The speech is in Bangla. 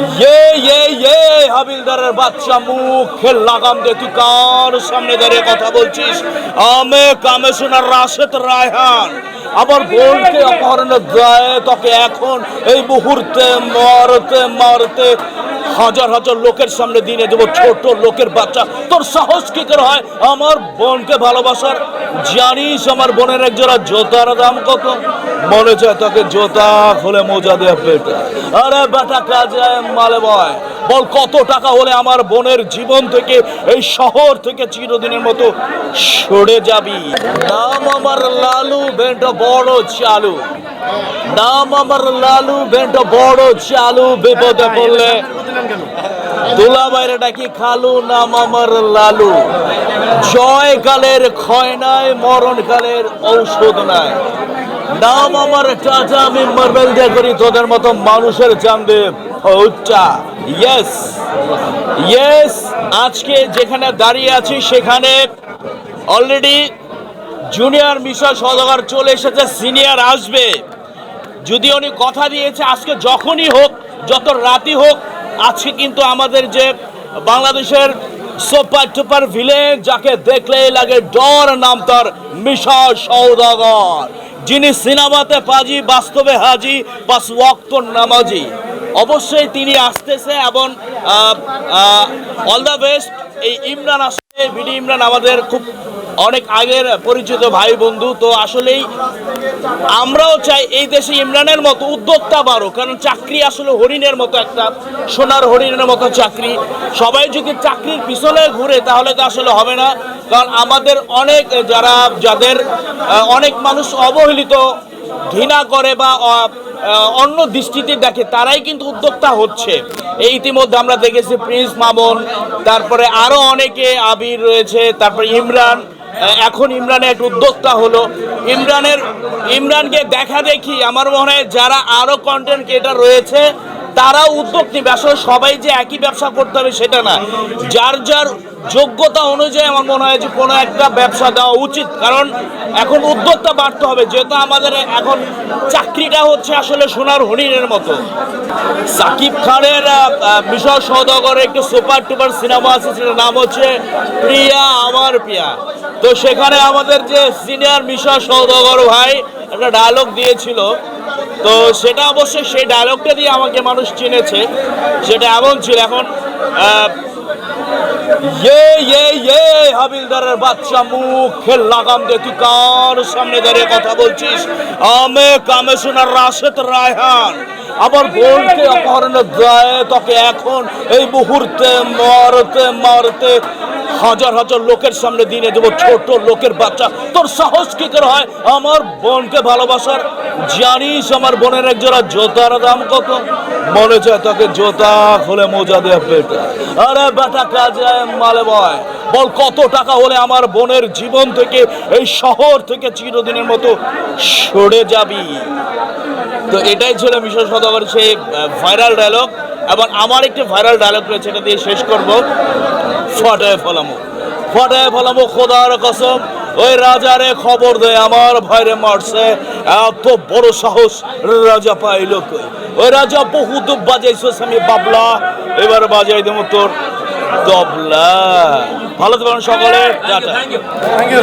ইয়ে ইয়ে ইয়ে হাবিলদারের বাচ্চা লাগাম দে, তুই কার সামনে দাঁড়িয়ে কথা বলছিস? আমি রাশেদ রায়হান। আমার বোনকে অপহরণের দায়ে তোকে এখন। এই মুহূর্তে মারতে মারতে হাজার হাজার লোকের সামনে দিনে দেবো, ছোট লোকের বাচ্চা। তোর সাহস কি করে হয়? আমার বোনকে ভালোবাসার জানিস আমার বোনের এক জোড়া জোতার দাম কত? মনে চায় তোকে জোতা খুলে মোজা দিয়ে পেটে। আরে বেটা কাজে মালে বয়, বল কত টাকা হলে আমার বোনের জীবন থেকে, এই শহর থেকে চিরদিনের মতো সরে যাবি? নাম আমার লালু বেন্ট বড় চালু। নাম আমার লালু বেন্ট বড় চালু, বিপদে পড়লে। দুলা বাইরে ডাকি, খালু, নাম আমার লালু। জয় কালের ক্ষয় নাই মরণ কালের ঔষধ নাই। নাম আমার টাটা আমি মার্বেল দিয়ে করি, তোদের মতো মানুষের ইয়েস ইয়েস আজকে যেখানে দাঁড়িয়ে আছি, সেখানে অলরেডি জুনিয়র মিশন সদাগর চলে এসেছে সিনিয়র আসবে। যদি উনি কথা দিয়েছে, আজকে যখনই হোক, যত রাতি হোক, আজকে কিন্তু আমাদের যে বাংলাদেশের সুপার টুপার ভিলেন যাকে দেখলেই লাগে ডর নাম তার মিশা সৌদাগর যিনি সিনেমাতে পাজি, বাস্তবে হাজি, বাস ওয়াক্ত নামাজি। অবশ্যই তিনি আসতেছে এবং অল দ্য বেস্ট এই ইমরান বিডি ইমরান আমাদের খুব অনেক আগের পরিচিত ভাই বন্ধু। তো আসলেই আমরাও চাই এই দেশে ইমরানের মতো উদ্যোক্তা বাড়ো কারণ চাকরি আসলে হরিণের মতো একটা, সোনার হরিণের মতো চাকরি। সবাই যদি চাকরির পিছনে ঘুরে, তাহলে তো আসলে হবে না। কারণ আমাদের অনেক যারা, যাদের অনেক মানুষ অবহেলিত ঘৃণা করে বা অন্য দৃষ্টিতে দেখে, তারাই কিন্তু উদ্যোক্তা হচ্ছে। এই ইতিমধ্যে আমরা দেখেছি প্রিন্স মামুন, তারপরে আরও অনেকে, আবির রয়েছে, তারপরে ইমরান। এখন ইমরানের একটা উদ্যোক্তা হলো। ইমরানের, ইমরানকে দেখা দেখি, আমার মনে হয় যারা আরও কন্টেন্ট ক্রিয়েটার রয়েছে তারা উদ্যোগ নেবে। আসলে সবাই যে একই ব্যবসা করতে হবে সেটা না। যার যার যোগ্যতা অনুযায়ী আমার মনে হয় যে কোনো একটা ব্যবসা দেওয়া উচিত। কারণ এখন উদ্যোক্তা বাড়তে হবে। যেহেতু আমাদের এখন চাকরিটা হচ্ছে আসলে সোনার হরিণের মতো। সাকিব খানের আহ, আহ, একটি সুপার টুপার সিনেমা আছে সেটার নাম হচ্ছে প্রিয়া আমার প্রিয়া। তো সেখানে আমাদের যে সিনিয়র মিশা সৌদাগর ভাই একটা ডায়লগ দিয়েছিল। তো সেটা অবশ্যই সেই ডায়লগটা দিয়ে আমাকে মানুষ চিনেছে। সেটা এমন ছিল এখন ইয়ে ইয়ে ইয়ে হাবিলদারের বাচ্চা মুখে লাগাম দে তুই কার সামনে দাঁড়িয়ে কথা বলছিস? আমি কামেশনার রাশেদ রায়হান। আমার বোনকে অপহরণের দায়ে তোকে এখন এই মুহূর্তে মারতে মারতে হাজার হাজার লোকের সামনে দিনে দেবো, ছোট লোকের বাচ্চা। তোর সাহস কি করে হয়? আমার বোনকে ভালোবাসার জানিস, আমার বোনের এক জোড়া জোতার দাম কত? মনে চায় তোকে জোতা খুলে মোজা দিয়ে পেটে। আরে বেটা কাজে মালে বয়, বল কত টাকা হলে আমার বোনের জীবন থেকে, এই শহর থেকে চিরদিনের মতো সরে যাবি? তো এটাই ছিল মিশন সদাগর সেই ভাইরাল ডায়লগ এবং আমার একটি ভাইরাল ডায়লগ রয়েছে, এটা দিয়ে শেষ করব। ফটায় ফলামো ফটায় ফলামো খোদার কসম। ওই রাজারে খবর দেয় আমার ভাইরে মারছে এত বড় সাহস রাজা পাইল কই? ওই রাজা বহুত বাজাইছো আমি বাবলা। এবার বাজাই দেবো তোর তবলা। ভালো থাকবেন সকলে টাটা। Thank you